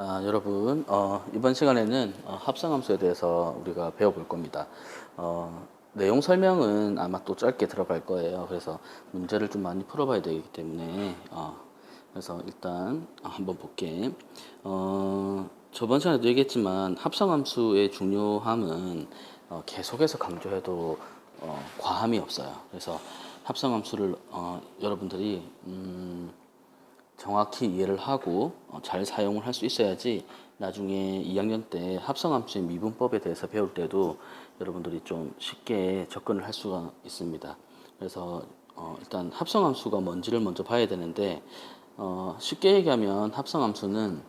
아, 여러분, 어, 이번 시간에는 어, 합성함수에 대해서 우리가 배워볼 겁니다. 어, 내용 설명은 아마 또 짧게 들어갈 거예요. 그래서 문제를 좀 많이 풀어봐야 되기 때문에, 어, 그래서 일단 어, 한번 볼게. 어, 저번 시간에도 얘기했지만 합성함수의 중요함은 어, 계속해서 강조해도 어, 과함이 없어요. 그래서 합성함수를 어, 여러분들이 음, 정확히 이해를 하고 어, 잘 사용을 할 수 있어야지 나중에 2학년 때 합성함수의 미분법에 대해서 배울 때도 여러분들이 좀 쉽게 접근을 할 수가 있습니다. 그래서 어, 일단 합성함수가 뭔지를 먼저 봐야 되는데 어, 쉽게 얘기하면 합성함수는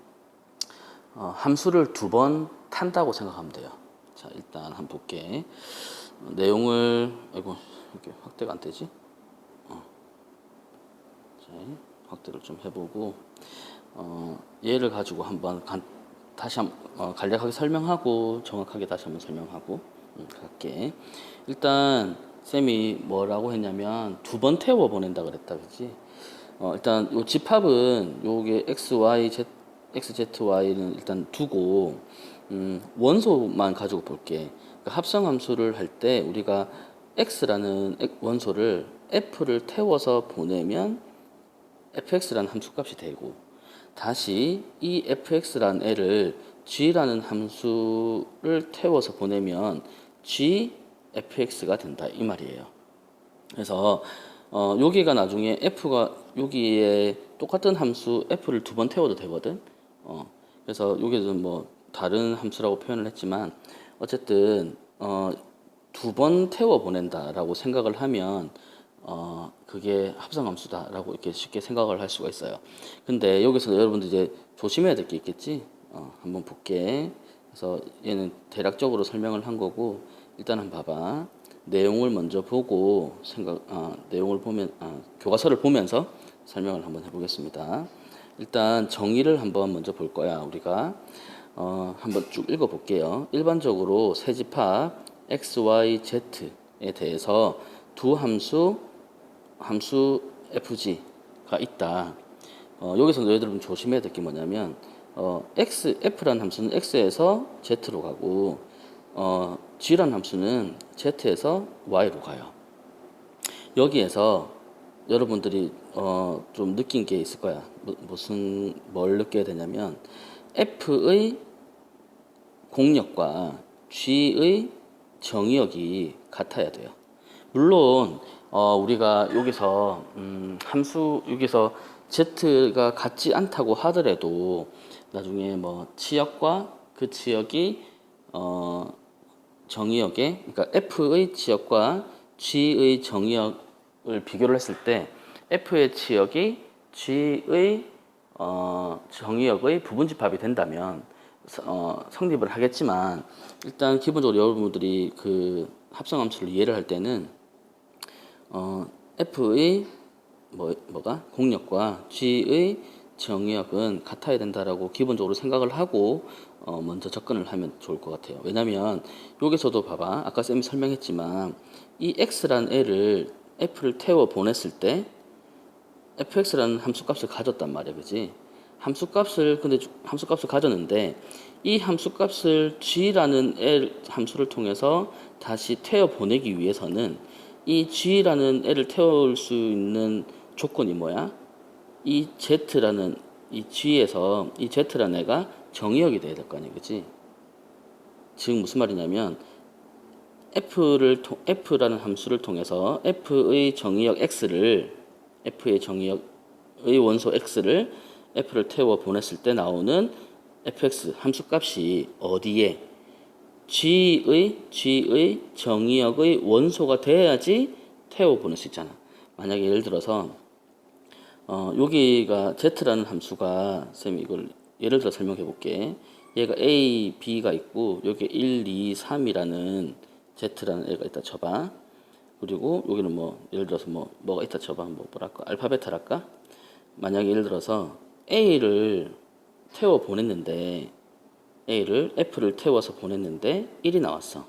어, 함수를 두 번 탄다고 생각하면 돼요. 자 일단 한번 볼게. 어, 내용을 아이고 이렇게 확대가 안 되지? 자, 확대를 좀 해보고 어, 얘를 가지고 한번 간, 다시 한, 어, 간략하게 설명하고 정확하게 다시 한번 설명하고 음, 갈게. 일단 쌤이 뭐라고 했냐면 두 번 태워 보낸다 그랬다 그지? 어, 일단 요 집합은 요게 x, y, z, x, z, y는 일단 두고 음, 원소만 가지고 볼게. 그러니까 합성 함수를 할 때 우리가 x라는 원소를 f를 태워서 보내면 fx라는 함수값이 되고 다시 이 fx라는 애를 g라는 함수를 태워서 보내면 g fx가 된다 이 말이에요. 그래서 어, 여기가 나중에 f가 여기에 똑같은 함수 f를 두 번 태워도 되거든. 어, 그래서 여기는 뭐 다른 함수라고 표현을 했지만 어쨌든 어, 두 번 태워 보낸다라고 생각을 하면 어, 그게 합성함수다라고 이렇게 쉽게 생각을 할 수가 있어요. 근데 여기서 여러분들 이제 조심해야 될 게 있겠지? 어, 한번 볼게. 그래서 얘는 대략적으로 설명을 한 거고, 일단 한번 봐봐. 내용을 먼저 보고, 생각, 어, 내용을 보면, 어, 교과서를 보면서 설명을 한번 해보겠습니다. 일단 정의를 한번 먼저 볼 거야, 우리가. 어, 한번 쭉 읽어볼게요. 일반적으로 세 집합 x, y, z에 대해서 두 함수 함수 fg가 있다. 어, 여기서 너희들은 조심해야 될 게 뭐냐면 어, x f라는 함수는 x에서 z로 가고 어, g라는 함수는 z에서 y로 가요. 여기에서 여러분들이 어, 좀 느낀 게 있을 거야. 무, 무슨 뭘 느껴야 되냐면 f의 공력과 g의 정의역이 같아야 돼요. 물론 어, 우리가 여기서 음, 함수 여기서 z가 같지 않다고 하더라도 나중에 뭐 치역과 그 치역이 어, 정의역에 그러니까 f의 치역과 g의 정의역을 비교를 했을 때 f의 치역이 g의 어, 정의역의 부분집합이 된다면 어, 성립을 하겠지만 일단 기본적으로 여러분들이 그 합성함수를 이해를 할 때는 어, F의 뭐, 뭐가 공력과 G의 정의역은 같아야 된다라고 기본적으로 생각을 하고 어, 먼저 접근을 하면 좋을 것 같아요. 왜냐하면 여기서도 봐봐 아까 쌤이 설명했지만 이 x라는 애를 f를 태워 보냈을 때 fx라는 함수값을 가졌단 말이야, 그지? 함수값을 근데 함수값을 가졌는데 이 함수값을 g라는 애 함수를 통해서 다시 태워 보내기 위해서는 이 G라는 애를 태울 수 있는 조건이 뭐야? 이 Z라는 이 G에서 이 Z라는 애가 정의역이 돼야 될 거 아니야, 그치? 지금 무슨 말이냐면 F를 F라는 함수를 통해서 F의 정의역 X를 F의 정의역의 원소 X를 F를 태워 보냈을 때 나오는 fx 함수값이 어디에 G의 G의 정의역의 원소가 돼야지 태워 보낼 수 있잖아. 만약에 예를 들어서 어, 여기가 z라는 함수가 쌤 이걸 예를 들어 설명해 볼게. 얘가 a, b가 있고 여기 1, 2, 3이라는 z라는 애가 있다 쳐봐. 그리고 여기는 뭐 예를 들어서 뭐 뭐가 있다 쳐봐. 뭐 뭐랄까 알파벳할까? 만약에 예를 들어서 a를 태워 보냈는데 A를 F를 태워서 보냈는데 1이 나왔어.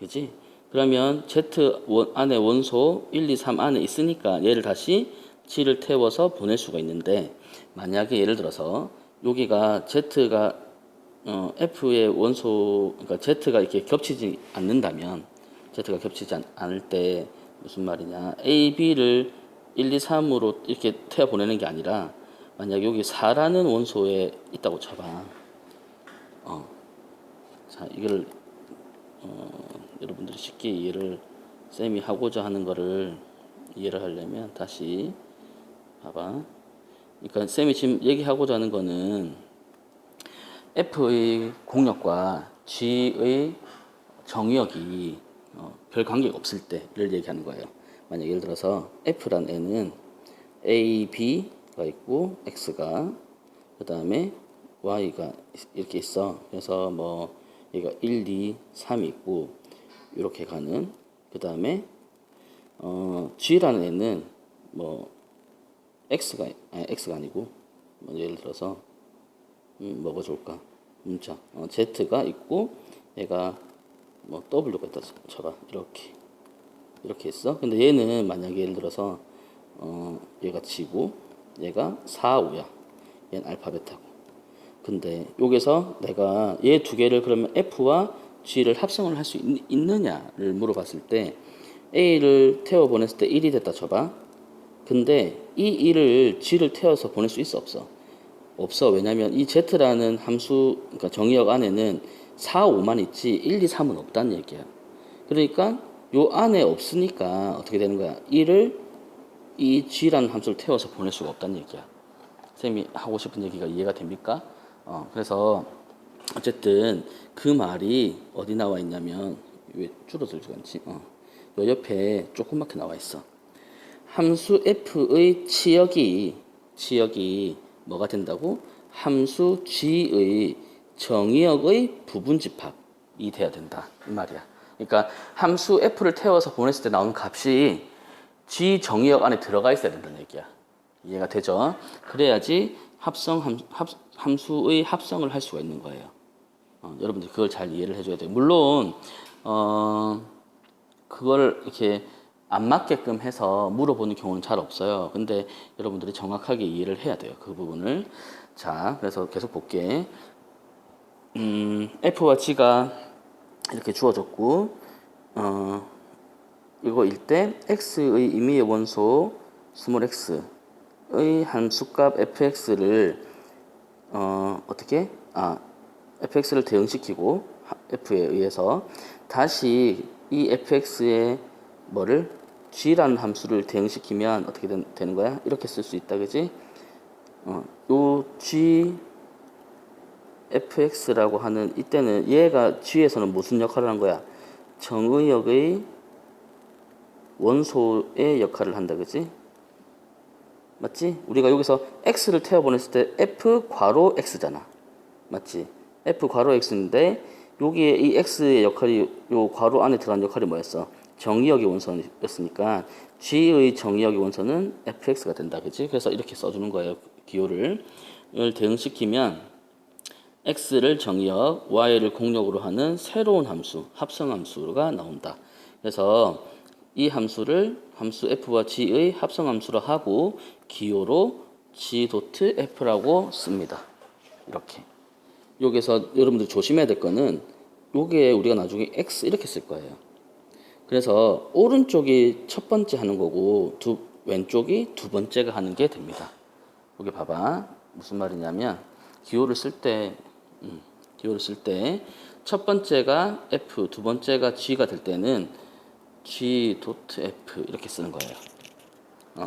그지? 그러면 Z 원, 안에 원소 1, 2, 3 안에 있으니까 얘를 다시 G를 태워서 보낼 수가 있는데 만약에 예를 들어서 여기가 Z가 어, F의 원소 그러니까 Z가 이렇게 겹치지 않는다면 Z가 겹치지 않, 않을 때 무슨 말이냐 A, B를 1, 2, 3으로 이렇게 태워 보내는 게 아니라 만약 여기 4라는 원소에 있다고 쳐봐. 어. 자, 이걸 어, 여러분들이 쉽게 이해를 쌤이 하고자 하는 거를 이해를 하려면 다시 봐봐. 그러니까 쌤이 지금 얘기하고자 하는 거는 F의 공력과 G의 정의역이 어, 별 관계가 없을 때를 얘기하는 거예요. 만약 예를 들어서 F란 애는 A, B가 있고 X가 그 다음에 Y가 이렇게 있어. 그래서 뭐 얘가 1, 2, 3이 있고 이렇게 가는 그 다음에 어, G라는 애는 뭐 X가 아니 X가 아니고 뭐 예를 들어서 음, 뭐가 좋을까? 문자. 어, Z가 있고 얘가 뭐 W가 있다 쳐봐. 이렇게. 이렇게 있어. 근데 얘는 만약에 예를 들어서 어, 얘가 G고 얘가 4, 5야. 얘는 알파 베타고. 근데 여기서 내가 얘 두 개를 그러면 F와 G를 합성을 할 수 있느냐를 물어봤을 때 A를 태워 보냈을 때 1이 됐다 쳐봐. 근데 이 1을 G를 태워서 보낼 수 있어 없어? 없어. 왜냐면 이 Z라는 함수, 그러니까 정의역 안에는 4, 5만 있지 1, 2, 3은 없다는 얘기야. 그러니까 요 안에 없으니까 어떻게 되는 거야? 1을 이 G라는 함수를 태워서 보낼 수가 없다는 얘기야. 쌤이 하고 싶은 얘기가 이해가 됩니까? 어, 그래서 어쨌든 그 말이 어디 나와 있냐면 왜 줄어들지 않지? 어, 요 옆에 조그맣게 나와 있어. 함수 f의 치역이 치역이 뭐가 된다고? 함수 g의 정의역의 부분 집합이 돼야 된다 이 말이야. 그러니까 함수 f를 태워서 보냈을 때 나오는 값이 g 정의역 안에 들어가 있어야 된다는 얘기야. 이해가 되죠? 그래야지 합성 함, 합, 함수의 합성을 할 수가 있는 거예요. 어, 여러분들 그걸 잘 이해를 해줘야 돼요. 물론 어, 그걸 이렇게 안 맞게끔 해서 물어보는 경우는 잘 없어요. 근데 여러분들이 정확하게 이해를 해야 돼요. 그 부분을. 자, 그래서 계속 볼게. 음, F와 G가 이렇게 주어졌고, 어, 이거일 때 X의 임의의 원소 스몰 x의 함수값 fx를 어, 어떻게? 아, fx를 대응시키고 f에 의해서 다시 이 fx의 뭐를 g라는 함수를 대응시키면 어떻게 된, 되는 거야? 이렇게 쓸 수 있다, 그지? 어, 요 g fx라고 하는 이때는 얘가 g에서는 무슨 역할을 한 거야? 정의역의 원소의 역할을 한다, 그지? 맞지? 우리가 여기서 x를 태워 보냈을 때 f 괄호 x잖아. 맞지? f 괄호 x인데 여기에 이 x의 역할이 요 괄호 안에 들어간 역할이 뭐였어? 정의역의 원소였으니까 g의 정의역의 원소는 fx가 된다. 그지? 그래서 이렇게 써 주는 거예요. 기호를. 대응시키면 x를 정의역, y를 공역으로 하는 새로운 함수, 합성 함수가 나온다. 그래서 이 함수를 함수 f와 g의 합성 함수로 하고 기호로 g 도트 f라고 씁니다. 이렇게. 여기서 여러분들 조심해야 될 거는 요게 우리가 나중에 x 이렇게 쓸 거예요. 그래서 오른쪽이 첫 번째 하는 거고 두 왼쪽이 두 번째가 하는 게 됩니다. 여기 봐봐. 무슨 말이냐면 기호를 쓸때 음, 기호를 쓸 때 첫 번째가 f, 두 번째가 g가 될 때는 g 도트 f 이렇게 쓰는 거예요. 어,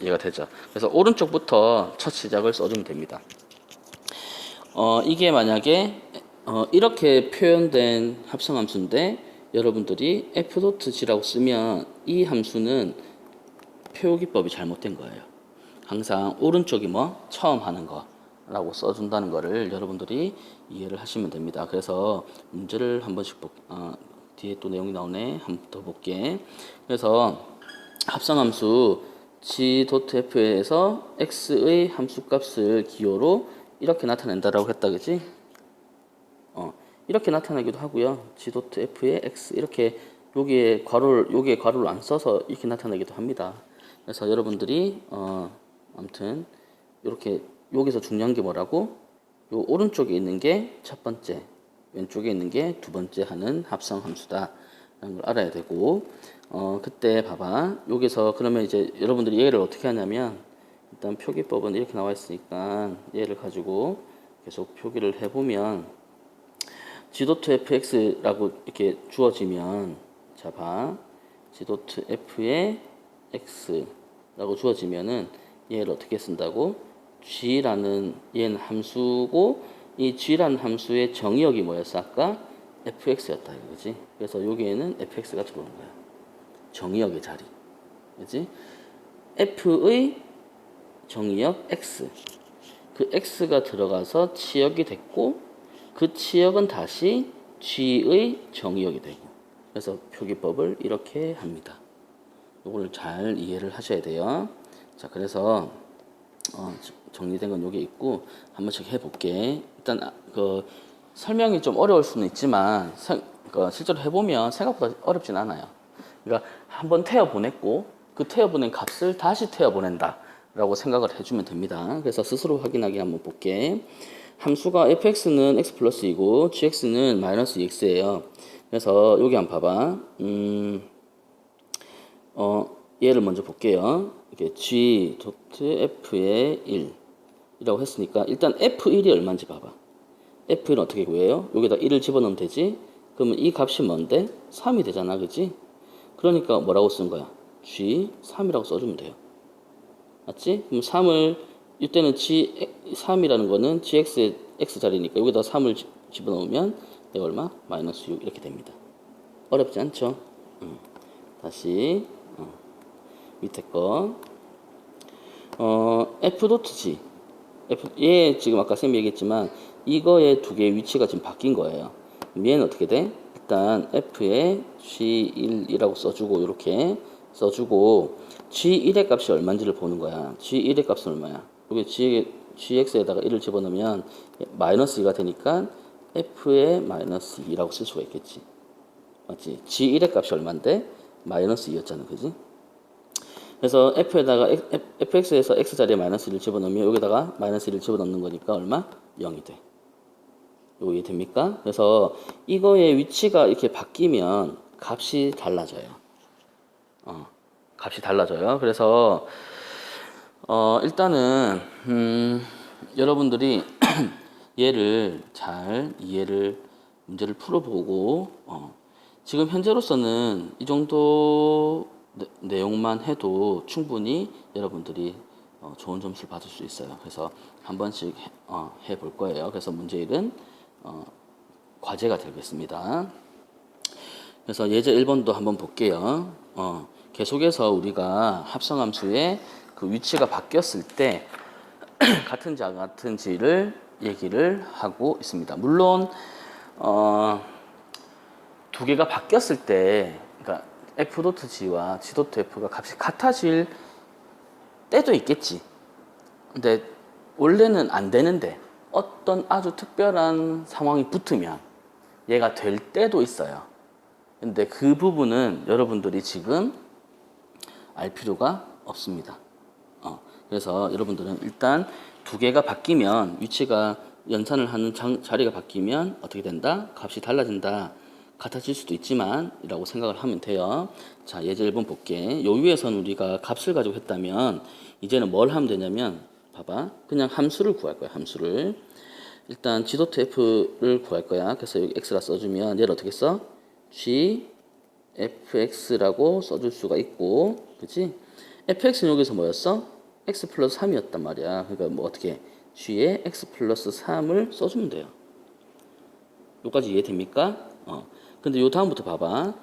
이해가 되죠? 그래서 오른쪽부터 첫 시작을 써주면 됩니다. 어, 이게 만약에 어, 이렇게 표현된 합성 함수인데 여러분들이 f 도트 g라고 쓰면 이 함수는 표기법이 잘못된 거예요. 항상 오른쪽이 뭐 처음 하는 거 라고 써준다는 거를 여러분들이 이해를 하시면 됩니다. 그래서 문제를 한 번씩 볼, 어, 뒤에 또 내용이 나오네. 한번 더 볼게. 그래서 합성함수 g.f에서 x의 함수값을 기호로 이렇게 나타낸다라고 했다, 그지? 어, 이렇게 나타나기도 하고요. g.f의 x 이렇게 여기에 괄호를 여기에 괄호를 안 써서 이렇게 나타나기도 합니다. 그래서 여러분들이 어, 아무튼 이렇게 여기서 중요한 게 뭐라고? 요 오른쪽에 있는 게 첫 번째, 왼쪽에 있는 게 두 번째 하는 합성 함수다. 라는 걸 알아야 되고, 어, 그때 봐봐. 여기서 그러면 이제 여러분들이 얘를 어떻게 하냐면, 일단 표기법은 이렇게 나와 있으니까 얘를 가지고 계속 표기를 해보면, 지도트 fx라고 이렇게 주어지면, 자, 봐. 지도트 f의 x라고 주어지면은 얘를 어떻게 쓴다고? g라는 얘는 함수고 이 g라는 함수의 정의역이 뭐였어 아까? fx였다 이거지. 그래서 여기에는 fx가 들어오는 거야. 정의역의 자리. 그지? f의 정의역 x. 그 x가 들어가서 치역이 됐고 그 치역은 다시 g의 정의역이 되고 그래서 표기법을 이렇게 합니다. 이걸 잘 이해를 하셔야 돼요. 자, 그래서 어, 정리된 건 여기 있고 한 번씩 해볼게. 일단 아, 그 설명이 좀 어려울 수는 있지만 세- 그 실제로 해보면 생각보다 어렵진 않아요. 그러니까 한 번 태워 보냈고 그 태워 보낸 값을 다시 태워 보낸다 라고 생각을 해주면 됩니다. 그래서 스스로 확인하기 한번 볼게. 함수가 fx는 x 플러스이고 gx는 마이너스 2x예요. 그래서 여기 한번 봐봐. 음, 어, 얘를 먼저 볼게요. g 도트 f의 1 이라고 했으니까 일단 f1이 얼마인지 봐봐. f1은 어떻게 구해요? 여기다 1을 집어넣으면 되지? 그러면 이 값이 뭔데? 3이 되잖아, 그지? 그러니까 뭐라고 쓴 거야? g 3이라고 써주면 돼요. 맞지? 그럼 3을 이때는 g 3이라는 거는 gx의 x 자리니까 여기다 3을 지- 집어넣으면 내가 얼마? 마이너스 6 이렇게 됩니다. 어렵지 않죠? 음. 다시 어. 밑에 거 어, f 도트 g f 얘 지금 아까 쌤이 얘기했지만 이거의 두 개의 위치가 지금 바뀐 거예요. 얘는 어떻게 돼? 일단 f에 g1이라고 써주고 이렇게 써주고 g1의 값이 얼마인지를 보는 거야. g1의 값은 얼마야? 여기 g, gx에다가 1을 집어넣으면 마이너스 2가 되니까 f의 마이너스 2라고 쓸 수가 있겠지. 맞지? g1의 값이 얼마인데? 마이너스 2였잖아. 그지? 그래서 f에다가 fx에서 x 자리에 마이너스 1을 집어넣으면 여기다가 마이너스 1을 집어넣는 거니까 얼마? 0이 돼. 요거 이해 됩니까? 그래서 이거의 위치가 이렇게 바뀌면 값이 달라져요. 어, 값이 달라져요. 그래서 어, 일단은 음, 여러분들이 얘를 잘 이해를 문제를 풀어보고 어, 지금 현재로서는 이 정도 내- 내용만 해도 충분히 여러분들이 어, 좋은 점수를 받을 수 있어요. 그래서 한 번씩 해, 어, 해볼 거예요. 그래서 문제일은 어, 과제가 되겠습니다. 그래서 예제 1번도 한번 볼게요. 어, 계속해서 우리가 합성함수의 그 위치가 바뀌었을 때 같은지 안 같은지를 얘기를 하고 있습니다. 물론 어, 두 개가 바뀌었을 때, 그러니까 f 도트 g와 g 도트 f가 값이 같아질 때도 있겠지. 근데 원래는 안 되는데 어떤 아주 특별한 상황이 붙으면 얘가 될 때도 있어요. 근데 그 부분은 여러분들이 지금 알 필요가 없습니다. 어, 그래서 여러분들은 일단 두 개가 바뀌면 위치가 연산을 하는 장- 자리가 바뀌면 어떻게 된다? 값이 달라진다. 같아질 수도 있지만 이라고 생각을 하면 돼요. 자, 예제 1번 볼게. 요 위에서는 우리가 값을 가지고 했다면 이제는 뭘 하면 되냐면 봐봐. 그냥 함수를 구할 거야. 함수를. 일단 지도트 f를 구할 거야. 그래서 여기 x라 써주면 얘를 어떻게 써? g fx라고 써줄 수가 있고, 그치? fx는 여기서 뭐였어? x 플러스 3이었단 말이야. 그러니까 뭐 어떻게 g에 x 플러스 3을 써주면 돼요. 여기까지 이해됩니까? 어. 근데 요 다음부터 봐봐.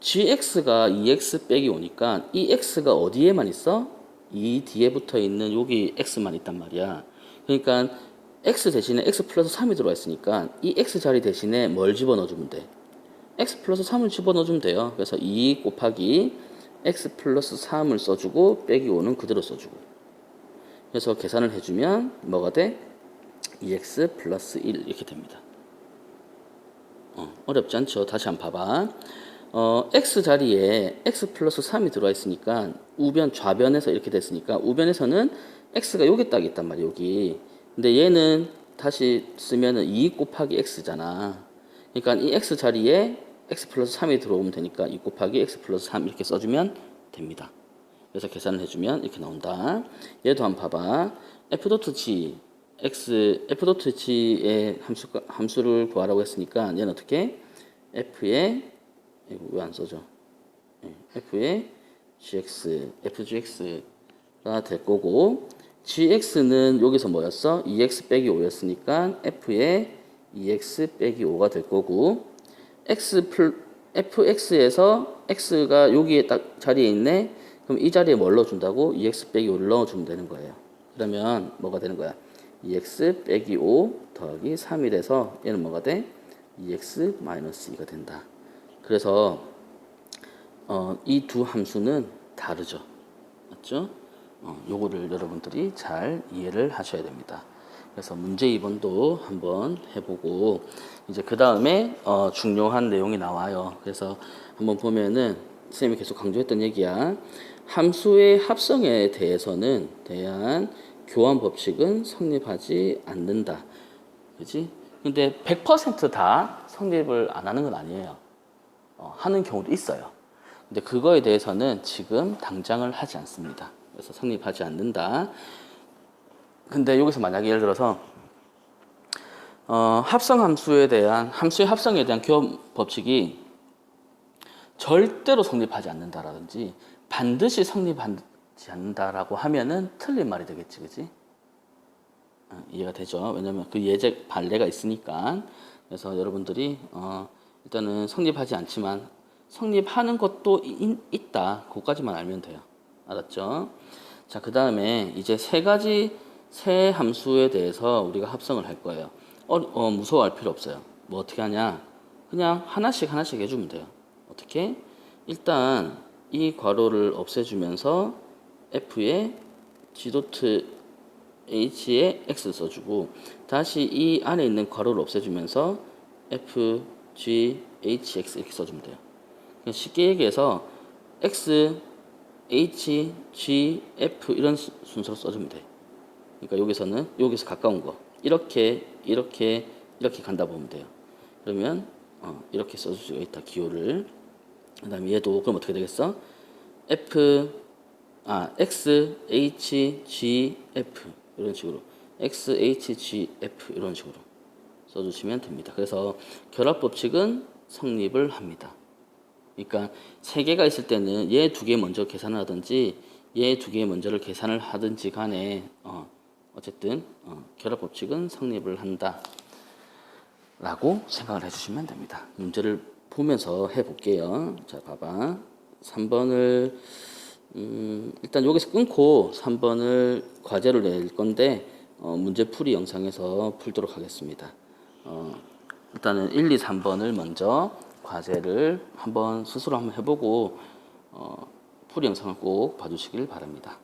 gx가 2x 빼기 오니까 이 x가 어디에만 있어? 이 뒤에 붙어 있는 여기 x만 있단 말이야. 그러니까 x 대신에 x 플러스 3이 들어와 있으니까 이 x 자리 대신에 뭘 집어넣어주면 돼? x 플러스 3을 집어넣어주면 돼요. 그래서 2 곱하기 x 플러스 3을 써주고 빼기 5는 그대로 써주고 그래서 계산을 해주면 뭐가 돼? 2x 플러스 1 이렇게 됩니다. 어, 어렵지 않죠? 다시 한번 봐봐. 어, x 자리에 x 플러스 3이 들어와 있으니까 우변 좌변에서 이렇게 됐으니까 우변에서는 x가 여기 딱 있단 말이야 여기. 근데 얘는 다시 쓰면은 2 곱하기 x잖아. 그러니까 이 x 자리에 x 플러스 3이 들어오면 되니까 2 곱하기 x 플러스 3 이렇게 써주면 됩니다. 그래서 계산을 해주면 이렇게 나온다. 얘도 한번 봐봐. f 도트 g x f 도트 g의 함수 함수를 구하라고 했으니까 얘는 어떻게 f의 이거 왜안 써져? 예, f의 gx fgx가 될 거고 gx는 여기서 뭐였어? 2x 빼기 5였으니까 f의 2x 빼기 5가 될 거고 x 플 fx에서 x가 여기에 딱 자리에 있네. 그럼 이 자리에 뭘 넣어준다고? 2x 빼기 5를 넣어주면 되는 거예요. 그러면 뭐가 되는 거야? 2x 빼기 5 더하기 3이 돼서 얘는 뭐가 돼? 2x 마이너스 2가 된다. 그래서 어, 이 두 함수는 다르죠. 맞죠? 어, 요거를 여러분들이 잘 이해를 하셔야 됩니다. 그래서 문제 2번도 한번 해보고 이제 그 다음에 어, 중요한 내용이 나와요. 그래서 한번 보면은 선생님이 계속 강조했던 얘기야. 함수의 합성에 대해서는 대한 교환 법칙은 성립하지 않는다. 그지? 근데 100%다 성립을 안 하는 건 아니에요. 어, 하는 경우도 있어요. 근데 그거에 대해서는 지금 당장을 하지 않습니다. 그래서 성립하지 않는다. 근데 여기서 만약에 예를 들어서 어, 합성 함수에 대한 함수의 합성에 대한 교환 법칙이 절대로 성립하지 않는다라든지 반드시 성립하 지 않는다라고 하면은 틀린 말이 되겠지, 그지? 어, 이해가 되죠? 왜냐면 그 예제 발례가 있으니까. 그래서 여러분들이 어, 일단은 성립하지 않지만 성립하는 것도 이- 있다. 그거까지만 알면 돼요. 알았죠? 자, 그 다음에 이제 세 가지 세 함수에 대해서 우리가 합성을 할 거예요. 어, 어, 무서워할 필요 없어요. 뭐 어떻게 하냐? 그냥 하나씩 하나씩 해주면 돼요. 어떻게? 일단 이 괄호를 없애주면서 f에 g도트 h에 x 써주고 다시 이 안에 있는 괄호를 없애주면서 f, g, h, x 이렇게 써주면 돼요. 쉽게 얘기해서 x, h, g, f 이런 수- 순서로 써주면 돼. 그러니까 여기서는 여기서 가까운 거 이렇게 이렇게 이렇게 간다 보면 돼요. 그러면 어, 이렇게 써줄 수가 있다 기호를. 그다음에 얘도 그럼 어떻게 되겠어? f 아 x h g f 이런 식으로 x h g f 이런 식으로 써주시면 됩니다. 그래서 결합 법칙은 성립을 합니다. 그러니까 세 개가 있을 때는 얘 두 개 먼저 계산을 하든지 얘 두 개 먼저를 계산을 하든지 간에 어, 어쨌든 어, 결합 법칙은 성립을 한다. 라고 생각을 해주시면 됩니다. 문제를 보면서 해볼게요. 자, 봐봐. 3번을, 음, 일단 여기서 끊고 3번을 과제로 낼 건데, 어, 문제풀이 영상에서 풀도록 하겠습니다. 어, 일단은 1, 2, 3번을 먼저 과제를 한번 스스로 한번 해보고, 어, 풀이 영상을 꼭 봐주시길 바랍니다.